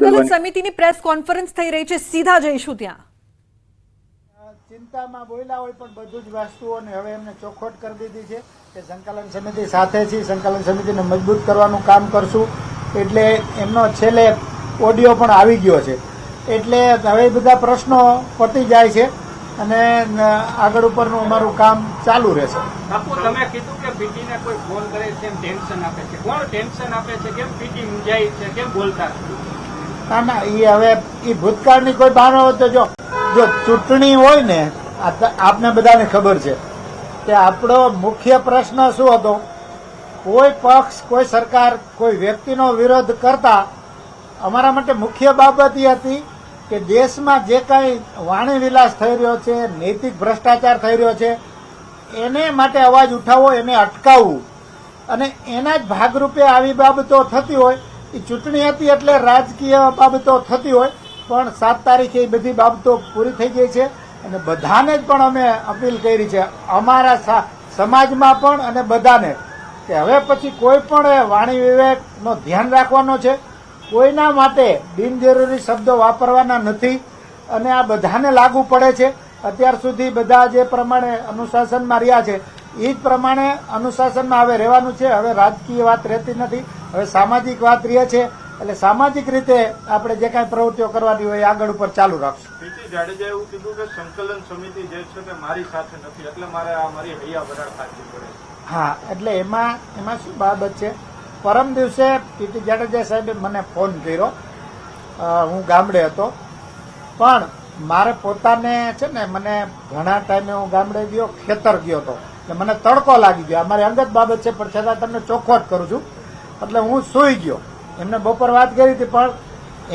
સંકલન સમિતિની press conference થઈ રહી છે સીધા જઈશું ત્યાં. ચિંતામાં બોલ્યા હોય પણ બધું જ વસ્તુઓને હવે એમને ચોખવટ કરી દીધી છે કે સંકલન સમિતિ સાથે છે સંકલન સમિતિને મજબૂત કરવાનું કામ કરશું. એટલે એમનો છેલ્લે ઓડિયો પણ આવી ગયો છે. એટલે હવે બધા પ્રશ્નો પતી જાય છે અને આગળ ઉપરનું અમારું કામ ચાલુ રહેશે. બાપુ તમે કીધું કે પીટીને કોઈ ફોન કરે છે ટેન્શન આપે છે. કોણ ટેન્શન આપે છે? કેમ પીટી મૂંઝાય છે? કેમ બોલતા? ના ના એ હવે એ ભૂતકાળની કોઈ બહાનો હોય તો જો જો ચૂંટણી હોય ને આપને બધાને ખબર છે કે આપણો મુખ્ય પ્રશ્ન શું હતો? કોઈ પક્ષ, કોઈ સરકાર, કોઈ વ્યક્તિનો વિરોધ કરતા અમારા માટે મુખ્ય બાબત એ હતી કે દેશમાં જે કાંઈ વાણી વિલાસ થઈ રહ્યો છે, નૈતિક ભ્રષ્ટાચાર થઈ રહ્યો છે, એને માટે અવાજ ઉઠાવવો એને અટકાવવું. અને એના જ ભાગરૂપે આવી બાબતો થતી હોય એ ચૂંટણી હતી એટલે રાજકીય બાબતો થતી હોય, પણ સાત તારીખે એ બધી બાબતો પૂરી થઈ ગઈ છે અને બધાને જ પણ અમે અપીલ કરી છે, અમારા સમાજમાં પણ અને બધાને, કે હવે પછી કોઈ પણ વાણી વિવેકનો ધ્યાન રાખવાનો છે, કોઈના માટે બિનજરૂરી શબ્દો વાપરવાના નથી, અને આ બધાને લાગુ પડે છે. અત્યાર સુધી બધા જે પ્રમાણે અનુશાસનમાં રહ્યા છે એ જ પ્રમાણે અનુશાસનમાં હવે રહેવાનું છે, હવે રાજકીય વાત રહેતી નથી. હવે સામાજિક વાત રહે છે એટલે સામાજિક રીતે આપણે જે કાંઈ પ્રવૃત્તિઓ કરવાની હોય એ આગળ ઉપર ચાલુ રાખશું. પીટી જાડેજા એવું કીધું કે સંકલન સમિતિ જે છે તે મારી સાથે નથી એટલે મારે આ મારી હૈયા વરાળ ખાવી પડે હા એટલે એમાં એમાં શું બાબત છે? પરમ દિવસે પીટી જાડેજા સાહેબે મને ફોન કર્યો. હું ગામડે હતો. પણ મારે પોતાને છે ને મને ઘણા ટાઈમે હું ગામડે ગયો ખેતર ગયો હતો. મને તડકો લાગી ગયો. આ મારી અંગત બાબત છે પણ છતાં તમને જ કરું છું. એટલે હું સૂઈ ગયો. એમને બપોર વાત કરી હતી, પણ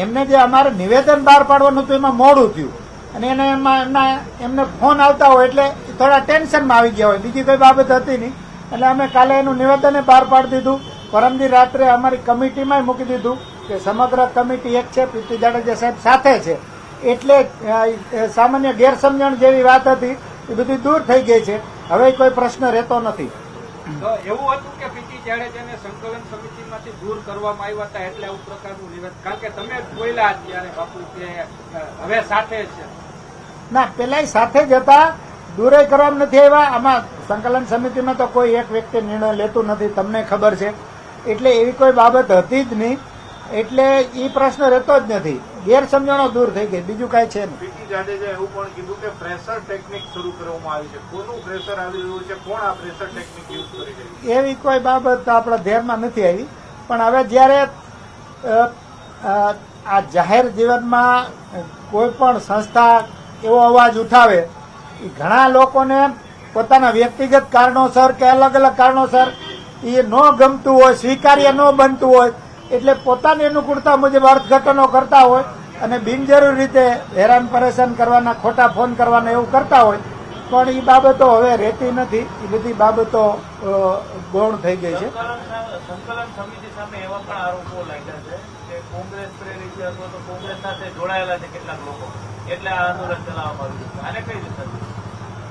એમને જે અમારે નિવેદન બહાર પાડવાનું હતું, એમાં મોડું થયું. અને એને એમાં એમના એમને ફોન આવતા હોય એટલે થોડા ટેન્શનમાં આવી ગયા હોય. બીજી કોઈ બાબત હતી નહીં. એટલે અમે કાલે એનું નિવેદન બહાર પાડી દીધું. પરમદી રાત્રે અમારી કમિટીમાં મૂકી દીધું કે સમગ્ર કમિટી એક છે, પ્રીતિ જાડેજા સાહેબ સાથે છે. એટલે સામાન્ય ગેરસમજણ જેવી વાત હતી, એ બધી દૂર થઈ ગઈ છે. હવે કોઈ પ્રશ્ન રહેતો નથી. તો એવું હતું કે પીટી જાડેજાને સંકલન સમિતિમાંથી દૂર કરવામાં આવ્યા હતા એટલે આવું પ્રકારનું નિવેદન. કારણ કે તમે બોલ્યા ત્યારે બાપુ કે હવે સાથે છે. ના પેલા સાથે જ હતા. દૂરે કરવામાં નથી આવ્યા. આમાં સંકલન સમિતિમાં તો કોઈ એક વ્યક્તિ નિર્ણય લેતું નથી. તમને ખબર છે. એટલે એવી કોઈ બાબત હતી જ નહીં. એટલે એ પ્રશ્ન રહેતો જ નથી. ગેરસમજણો દૂર થઈ ગઈ. બીજું કાંઈ છે નહીં. પીટી જાડેજા એવું પણ કીધું કે પ્રેશર ટેકનિક શરૂ કરવામાં આવી છે. કોનું પ્રેશર આવી રહ્યું છે? કોણ આ પ્રેશર ટેકનિક યુઝ કરી છે? એવી કોઈ બાબત આપણા ધ્યાનમાં નથી આવી. પણ હવે જ્યારે આ જાહેર જીવનમાં કોઈ પણ સંસ્થા એવો અવાજ ઉઠાવે એ ઘણા લોકોને પોતાના વ્યક્તિગત કારણોસર કે અલગ અલગ કારણોસર એ ન ગમતું હોય સ્વીકાર્ય ન બનતું હોય એટલે પોતાની અનુકૂળતા મુજબ અર્થઘટનો કરતા હોય અને બિનજરૂરી રીતે હેરાન પરેશાન કરવાના ખોટા ફોન કરવાના એવું કરતા હોય પણ એ બાબતો હવે રહેતી નથી. એ બધી બાબતો ગૌણ થઈ ગઈ છે. સંકલન સમિતિ સામે એવા પણ આરોપો લાગ્યા છે કે કોંગ્રેસ પ્રેરિત છે અથવા તો કોંગ્રેસ સાથે જોડાયેલા છે કેટલાક લોકો. એટલે આ આંદોલન ચલાવવામાં આવ્યું છે. આને કઈ રીતે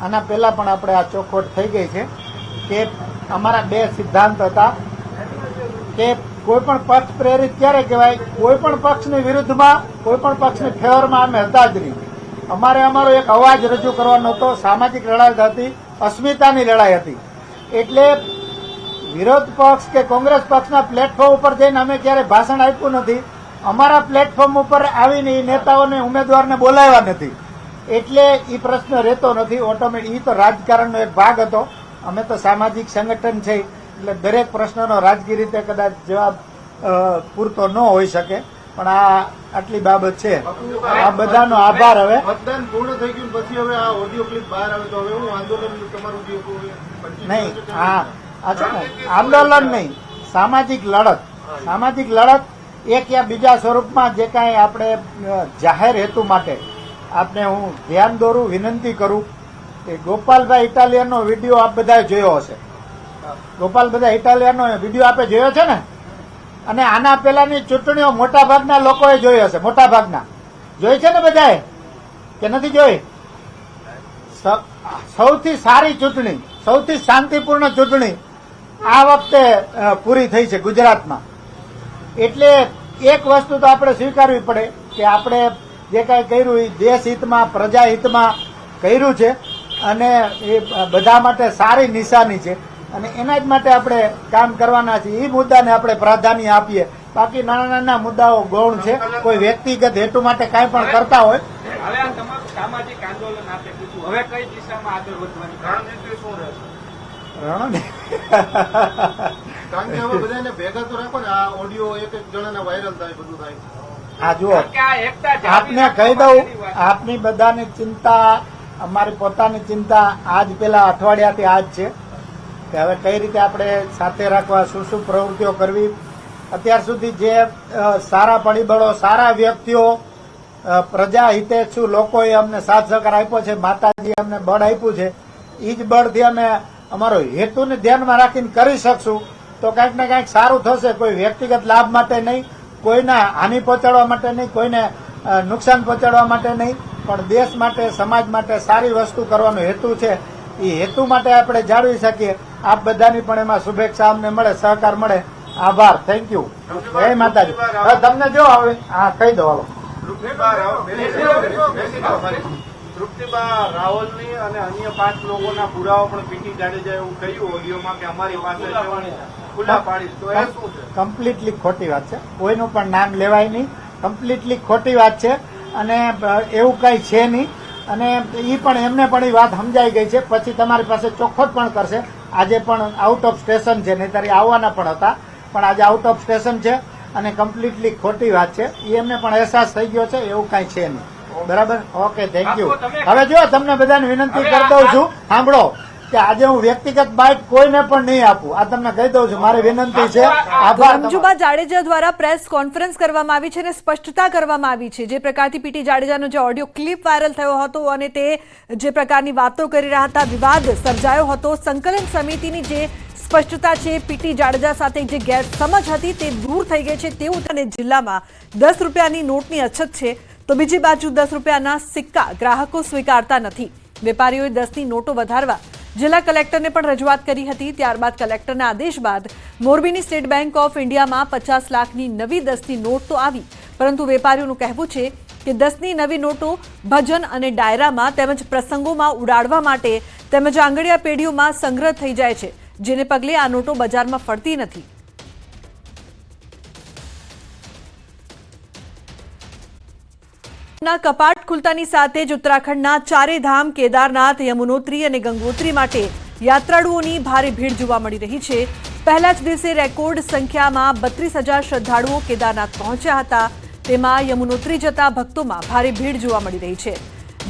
આના પહેલા પણ આપણે આ ચોખવટ થઈ ગઈ છે કે અમારા બે સિદ્ધાંત હતા. કે કોઈ પણ પક્ષ પ્રેરિત ક્યારે કહેવાય? કોઈ પણ પક્ષની વિરુદ્ધમાં, કોઈ પણ પક્ષની ફેવરમાં અમે હતા જ નહીં. અમારે અમારો એક અવાજ રજૂ કરવાનો હતો. સામાજિક લડાઈ હતી. અસ્મિતાની લડાઈ હતી. એટલે વિરોધ પક્ષ કે કોંગ્રેસ પક્ષના પ્લેટફોર્મ ઉપર જઈને અમે ક્યારે ભાષણ આપ્યું નથી. અમારા પ્લેટફોર્મ ઉપર આવીને એ નેતાઓને, ઉમેદવારને બોલાવ્યા નથી. એટલે એ પ્રશ્ન રહેતો નથી. ઓટોમેટિક એ તો રાજકારણનો એક ભાગ હતો. અમે તો સામાજિક સંગઠન છે. એટલે દરેક પ્રશ્નનો રાજકીય રીતે કદાચ જવાબ પૂરતો ન હોઈ શકે. પણ આ આટલી બાબત છે. આ બધાનો આભાર હવે. મતદાન પૂર્ણ થઈ ગયું પછી હવે આ ઓડિયો ક્લિપ બહાર આવે તો હવે હું આંદોલન તમારું નહીં હા આ છે ને આંદોલન નહીં સામાજિક લડત. સામાજિક લડત એક યા બીજા સ્વરૂપમાં જે કાંઈ આપણે જાહેર હેતુ માટે આપને હું ધ્યાન દોરું વિનંતી કરું કે ગોપાલભાઈ ઇટાલિયનનો વીડિયો આપ બધાએ જોયો હશે. ગોપાલ બધા ઇટાલિયનનો વીડિયો આપે, જોયો છે ને? અને આના પહેલાની ચૂંટણીઓ મોટાભાગના લોકોએ જોઈ હશે, મોટાભાગના. જોઈ છે ને બધાએ? કે નથી જોઈ? સૌથી સારી ચૂંટણી, સૌથી શાંતિપૂર્ણ ચૂંટણી આ વખતે પૂરી થઈ છે ગુજરાતમાં. એટલે એક વસ્તુ તો આપણે સ્વીકારવી પડે કે આપણે જે કાંઈ કર્યું એ દેશ હિતમાં, પ્રજા હિતમાં કર્યું છે અને એ બધા માટે સારી નિશાની છે. અને એના જ માટે આપણે કામ કરવાના છીએ. એ મુદ્દાને આપણે પ્રાધાન્ય આપીએ. બાકી નાના નાના મુદ્દાઓ ગૌણ છે. કોઈ વ્યક્તિગત હેતુ માટે કાંઈ પણ કરતા હોય. હવે આ સામાજિક આંદોલન આપે કીધું હવે કઈ દિશામાં આગળ વધવાની રણનીતિ શું રહેશે? કારણ કે હવે બધાને ભેગા તો રાખો ને આ ઓડિયો એક એક જણાના વાયરલ થાય બધું થાય. હા જુઓ. કે આ એકતા જાળવી આપને કહી દઉં આપની બધાની ચિંતા અમારી પોતાની ચિંતા આજ પેલા અઠવાડિયાથી આજ છે. કે હવે કઈ રીતે આપણે સાથે રાખવા, શું શું પ્રવૃત્તિઓ કરવી? અત્યાર સુધી જે સારા પરિબળો, સારા વ્યક્તિઓ પ્રજા હિતેચ્છુ લોકોએ અમને સાથ સહકાર આપ્યો છે, માતાજીએ અમને બળ આપ્યું છે એ જ બળથી અમે અમારો હેતુને ધ્યાનમાં રાખીને કરી શકશું. તો કંઈક ને કંઈક સારું થશે, કોઈ વ્યક્તિગત લાભ માટે નહીં, કોઈને હાનિ પહોંચાડવા માટે નહીં, કોઈને નુકસાન પહોંચાડવા માટે નહીં, પણ દેશ માટે, સમાજ માટે સારી વસ્તુ કરવાનો હેતુ છે. એ હેતુ માટે આપણે જાળવી શકીએ. આપ બધાની પણ એમાં શુભેચ્છા અમને મળે સહકાર મળે. આભાર. થેન્ક યુ જય માતાજી. હવે તમને જો હવે હા કહી દો હાલો. તૃપ્તિબા રાવલની અને અન્ય પાંચ લોકોના પુરાવા પણ પીટી જાડેજા એવું કહ્યું ઓડિયોમાં કે અમારી પાસે ખુલ્લા પાડીશ. તો એ શું છે? કમ્પ્લીટલી ખોટી વાત છે. કોઈનું પણ નામ લેવાય નહીં. કમ્પ્લીટલી ખોટી વાત છે. અને એવું કંઈ છે નહીં. અને એ પણ એમને પણ એ વાત સમજાઈ ગઈ છે. પછી તમારી પાસે ચોખ્ખોટ પણ કરશે. આજે પણ આઉટ ઓફ સ્ટેશન છે નહીં તારી આવવાના પણ હતા. પણ આજે આઉટ ઓફ સ્ટેશન છે અને કમ્પ્લીટલી ખોટી વાત છે. એ એમને પણ અહેસાસ થઈ ગયો છે એવું કાંઈ છે નહીં. બરાબર? ઓકે થેન્ક યુ હવે જો તમને બધાને વિનંતી કરી દઉં છું. સાંભળો. કે આજે હું વ્યક્તિગત બાઇટ કોઈને પણ નહીં આપું. આ તમને કહી દઉં છું મારી વિનંતી છે. રમજુબા જાડેજા દ્વારા પ્રેસ કોન્ફરન્સ કરવામાં આવી છે અને સ્પષ્ટતા કરવામાં આવી છે. જે પ્રકારથી પીટી જાડેજાનો જે ઓડિયો ક્લિપ વાયરલ થયો હતો અને તે જે પ્રકારની વાતો કરી રહ્યા હતા વિવાદ સર્જાયો હતો સંકલન સમિતિની જે સ્પષ્ટતા છે પીટી જાડેજા સાથે જે ગેરસમજ હતી તે દૂર થઈ ગઈ છે. તેવું અને જિલ્લામાં દસ રૂપિયાની નોટની અછત છે. તો બીજી બાજુ દસ રૂપિયાના સિક્કા ગ્રાહકો સ્વીકારતા નથી. વેપારીઓએ દસની નોટો વધારવા જિલ્લા કલેક્ટરને પણ રજૂઆત કરી હતી. ત્યારબાદ કલેક્ટરના આદેશ બાદ મોરબીની સ્ટેટ બેંક ઓફ ઇન્ડિયામાં પચાસ લાખની નવી દસની નોટ તો આવી. પરંતુ વેપારીઓનું કહેવું છે કે દસની નવી નોટો ભજન અને ડાયરામાં તેમજ પ્રસંગોમાં ઉડાડવા માટે તેમજ આંગળીયા પેઢીઓમાં સંગ્રહ થઈ જાય છે, જેને પગલે આ નોટો બજારમાં ફરતી નથી. ના કપાટ ખુલતાની સાથે જ ઉત્તરાખંડના ચારે ધામ કેદારનાથ, યમુનોત્રી અને ગંગોત્રી માટે યાત્રાળુઓની ભારે ભીડ જોવા મળી રહી છે. પહેલા જ દિવસે રેકોર્ડ સંખ્યામાં બત્રીસ હજાર શ્રદ્ધાળુઓ કેદારનાથ પહોંચ્યા હતા. તેમાં યમુનોત્રી જતા ભક્તોમાં ભારે ભીડ જોવા મળી રહી છે.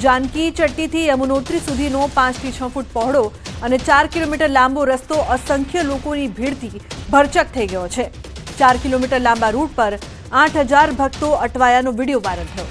જાનકી ચટ્ટીથી યમુનોત્રી સુધીનો પાંચથી છ ફૂટ પહોળો અને ચાર કિલોમીટર લાંબો રસ્તો અસંખ્ય લોકોની ભીડથી ભરચક થઈ ગયો છે. ચાર કિલોમીટર લાંબા રૂટ પર આઠ હજાર ભક્તો અટવાયાનો વીડિયો વાયરલ થયો.